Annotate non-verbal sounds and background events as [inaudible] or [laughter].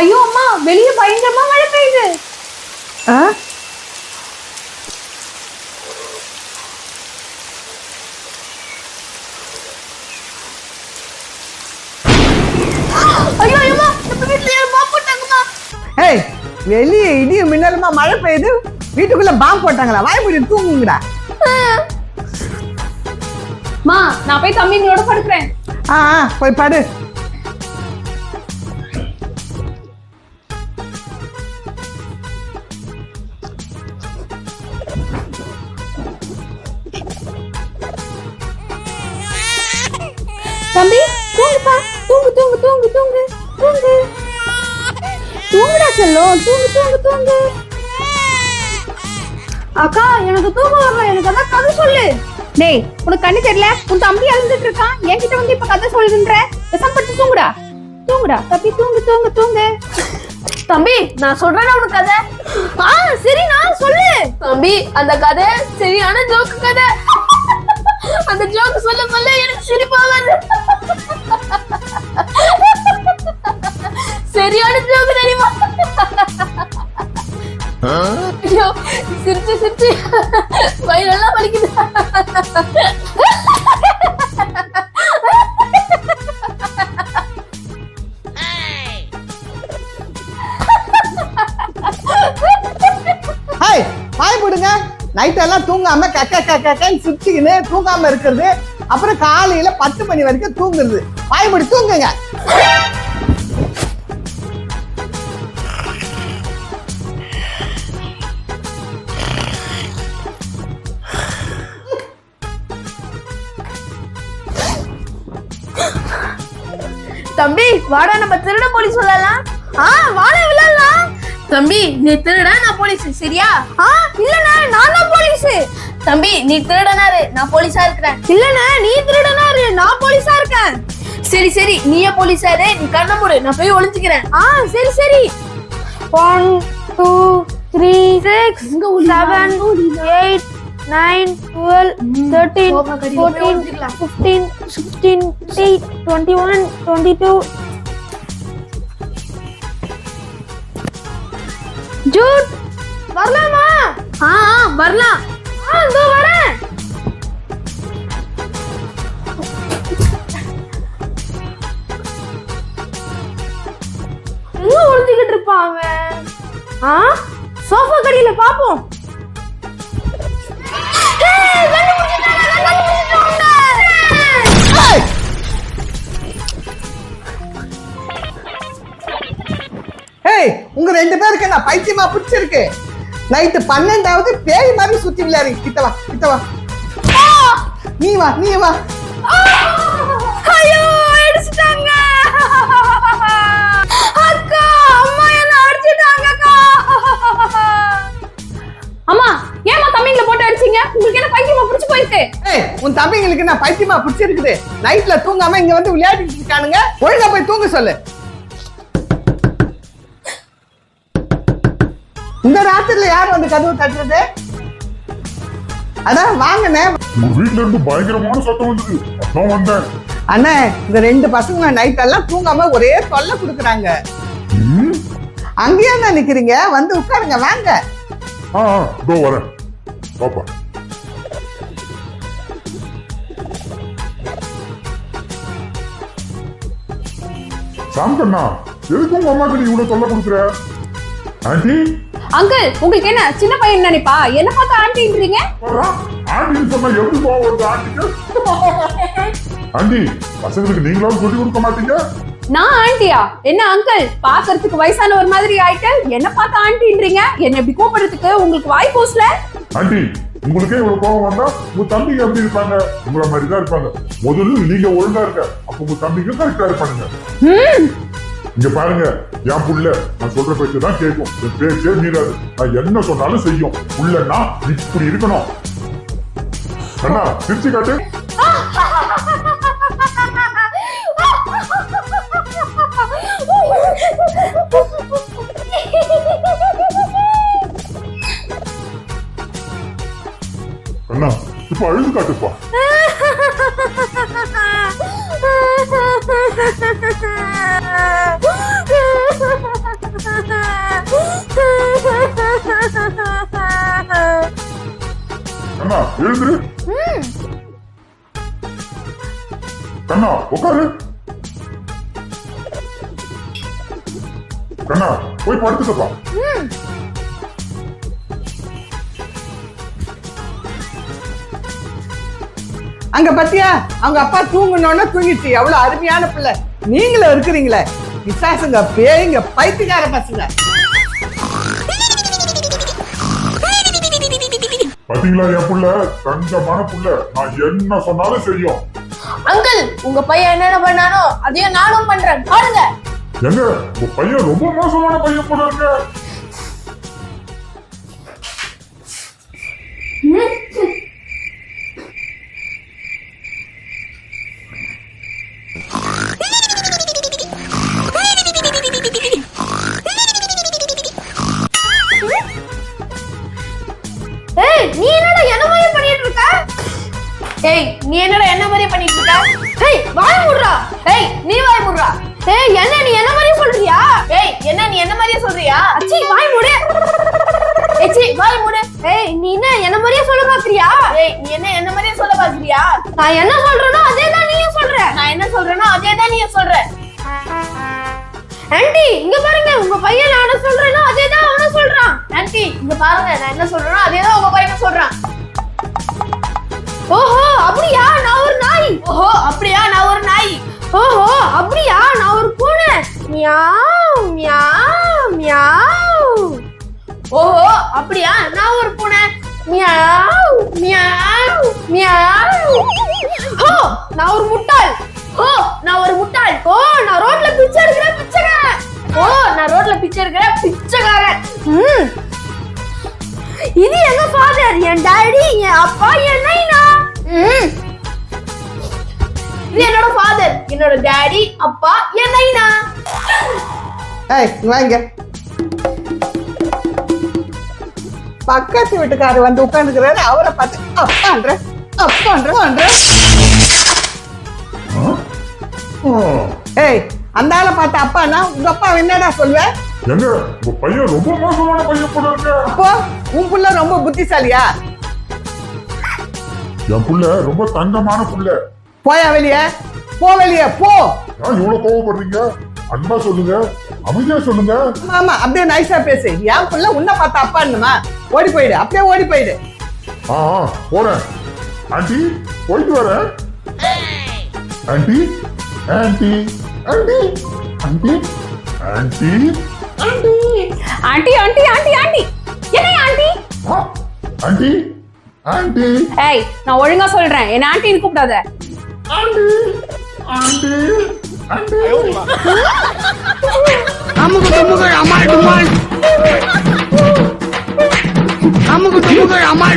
ஐயோ அம்மா வெளிய பயங்கரமா மழை பெய்யுது. ஏய் வெளியே இடியும் மின்னலுமா மழை பெய்யுது. வீட்டுக்குள்ள பாம்பு போட்டாங்களா? வாய் மூடி தூங்குங்கடா. மா நான் போய் தம்பிங்களோட படுக்கிறேன். ஆ, போய் படு. செல்லும். தூங்கு தூங்கு தூங்கு. அக்கா எனக்கு தூங்க வரல. எனக்கு அதான் கதை சொல்லு. டேய் உனக்கு கண்ணு தெரியல? உன் தம்பி அழுந்துட்டு இருக்கான். என்கிட்ட வந்து இப்ப கதை சொல்லுன்ற விசம்பட்டு தூங்குடா. தூங்குடா. தம்பி தூங்கு தூங்கு தூங்கு. தம்பி நான் சொல்றேன் உனக்கு கதை. ஆ சரி நான் சொல்லு. தம்பி அந்த கதை சரியான ஜோக்கு கதை. அந்த ஜோக் சொல்ல சொல்ல எனக்கு சிரிப்பா வருது. சரியான ஜோக் தெரியுமா? சிரிச்சு சிரிச்சு. வயிறெல்லாம் வலிக்குது. ஹாய் போடுங்க நைட் எல்லாம் தூங்காம கக்க கக்கன்னு சிரிச்சுக்கின்னு தூங்காம இருக்கிறது. அப்புறம் காலையில பத்து மணி வரைக்கும் தூங்குறது. வாய் தூங்குங்க. தம்பி வாடா நம்ம திருட போலீஸ் சொல்லலாம் ஆ வாடா விளையாடலாம். தம்பி நீ திருட நான் போலீஸ் சரியா? ஆ இல்லண்ணா நான் தான் போலீஸ். தம்பி நீ திருடனாரு நான் போலீஸா இருக்கிறேன். இல்லண்ணா நீ திருடனாரு நான் போலீஸா இருக்கேன். சரி சரி நீயே போலீஸாரு நீ கண்ண மூடு நான் போய் ஒளிஞ்சுக்கிறேன். ஆ சரி சரி. One two three six seven eight nine twelve thirteen fourteen fifteen sixteen eight twenty one twenty two Jude வரலாமா? ஆ வரலாம். பைத்தியமா பிடிச்சிருக்கு. நைட்டு பன்னெண்டாவது பேய் மாதிரி சுத்தி விளையாடு கிட்ட வா கிட்ட வா. நீ வா நீ வா. ஐயோ அடிச்சிட்டாங்க. அக்கா அம்மா என்ன அடிச்சிட்டாங்க அக்கா. அம்மா ஏமா தம்பிங்கள போட்டு அடிச்சீங்க? உங்களுக்கு என்ன பைத்தியமா பிடிச்சு போயிருக்கு? ஏய் உன் தம்பிங்களுக்கு என்ன பைத்தியமா பிடிச்சிருக்குது? நைட்ல தூங்காம இங்க வந்து விளையாடிட்டு இருக்கானுங்க. ஒழுங்கா போய் தூங்க சொல்லு. இந்த ராத்திரில யார் வந்து கதவு தட்டுறது? அதான் வாங்கண்ணே. உங்க வீட்ல இருந்து பயங்கரமான சத்தம் வந்தது. அதான் வந்தேன். அண்ணே இந்த ரெண்டு பசங்க நைட் எல்லாம் தூங்காம ஒரே தொல்லை கொடுக்குறாங்க? அங்கேயே தான் நிக்கிறீங்க? வந்து உட்காருங்க வாங்க. ஆ ஆ, இதோ வரேன். பாப்பா. சாம்கண்ணா எதுக்கு உங்க அம்மாக்கு நீ இவ்வளவு தொல்லை கொடுக்குற? ஆண்டி? அங்கிள் உங்களுக்கு என்ன சின்ன பையன் நினைப்பா? என்ன பார்த்து ஆண்டின்றீங்க. ஆண்டின்னு சொன்னா எப்படி வருது ஆண்டிக்கு? ஆண்டி பசங்களுக்கு நீங்களாவது சொல்லி கொடுக்க மாட்டீங்க? நான் ஆண்டியா? என்ன அங்கிள் பாக்குறதுக்கு வயசானவர் மாதிரி ஆயிட்டு என்ன பார்த்து ஆண்டின்றீங்க? என்ன இப்படி கூப்பிடுறதுக்கு உங்களுக்கு வாய் போஸ்ல ஆண்டி உங்களுக்கே இவ்வளவு கோபம் வந்தா உங்க தம்பிங்க எப்படி இருப்பாங்க? உங்கள மாதிரி தான் இருப்பாங்க. முதல்ல நீங்க ஒழுங்கா இருக்க அப்ப உங்க தம்பிங்க கரெக்டா இருப்பானுங்க. ம். இங்க பாருங்க என் புள்ள நான் சொல்ற பேச்சு தான் கேட்கும் என் பேச்சே மீறாது. நான் என்ன சொன்னாலும் செய்யும். புள்ளன்னா இப்படி இருக்கணும். அண்ணா திருச்சி காட்டு. அண்ணா இப்ப அழுது காட்டுப்பா. Ha [laughs] எழுந்துரு. கண்ணா உட்காரு. கண்ணா போய் படுத்துக்கப்பா அங்க பாத்தியா? அவங்க அப்பா தூங்கணும்னா தூங்கிச்சு எவ்வளவு அருமையான பிள்ளை. நீங்களும் இருக்கிறீங்களே. விசாசுங்க பேய்ங்க பைத்தியக்கார பசங்க. பாத்தீங்களா என் புள்ள? தங்கமான புள்ள. நான் என்ன சொன்னாலும் செய்யும் அங்கிள் உங்க பையன் என்னென்ன பண்ணானோ அதையும் நானும் பண்றேன். பாருங்க. எங்க? உங்க பையன் ரொம்ப மோசமான பையன் போல இருக்க. ஏய் நீ என்னடா என்ன மாதிரி பண்ணிட்டு இருக்க? ஏய் வாய் மூடுறா. ஏய் நீ வாய் மூடுறா. ஏய் என்ன நீ என்ன மாதிரி சொல்றியா? ஏய் என்ன நீ என்ன மாதிரி சொல்றியா? அச்சி வாய் மூடு. ஏச்சி வாய் மூடு. ஏய் நீ என்ன என்ன மாதிரியே சொல்ல பாக்குறியா? ஏய் நீ என்ன என்ன மாதிரியே சொல்ல பாக்குறியா? நான் என்ன சொல்றேனோ அதே தான் நீயும் சொல்ற. நான் என்ன சொல்றேனோ அதே தான் நீயும் சொல்ற. ஆண்டி இங்க பாருங்க உங்க பையன் மியாவ் மியாவ் மியாவ் ஓஹோ அப்படியா? நான் ஒரு பூனை. மியாவ் மியாவ் மியாவ் ஹோ நான் ஒரு முட்டாள். ஓ நான் ஒரு முட்டாள். ஓ நான் ரோட்ல பிச்சை எடுக்கிற பிச்சைக்காரன். ஓ நான் ரோட்ல பிச்சை எடுக்கிற பிச்சைக்காரன். ம். இது எங்க ஃபாதர் என் டாடி என் அப்பா என் நைனா. ம். இது என்னோட ஃபாதர் என்னோட டாடி அப்பா என் நைனா ஏய் வாங்க பக்கத்து வீட்டுக்காரர் வந்து உட்காந்துக்கிறாரு அவரை பார்த்து அப்பான்ற அப்பான்ற அன்ற ஏய் அந்த ஆளை பார்த்து அப்பானா உங்க அப்பா என்னடா சொல்லுவேன் எங்க உங்க பையன் ரொம்ப மோசமான பையன் போல இருக்க. அப்போ உன் புள்ள ரொம்ப புத்திசாலியா? என் புள்ள ரொம்ப தங்கமான புள்ள. போயா வெளிய? போ வெளிய போ. ஏன் இவ்வளவு கோவப்படுறீங்க? அன்பா சொல்லுங்க. அமைதியா சொல்லுங்க. ஆமா, ஆமா. அப்படியே நைஸா பேசு. என் புள்ள உன்னை பார்த்து அப்பான்னுமா ஓடி போயிடு. அப்படியே ஓடி போயிடு. ஆ ஆ, போறேன். ஆண்டி போயிட்டு வரேன் aunty aunty aunty aunty aunty. Aunty. Aunty aunty aunty aunty. என்ன ஆண்டி? ஆ, ஆண்டி ஆண்டி. ஏய் நான் ஒழுங்கா சொல்றேன். என்ன ஆண்டின்னு கூப்பிடாத. Andi! Andi! Andi! Kamu ketemu kayak amal teman. Kamu ketemu kayak amal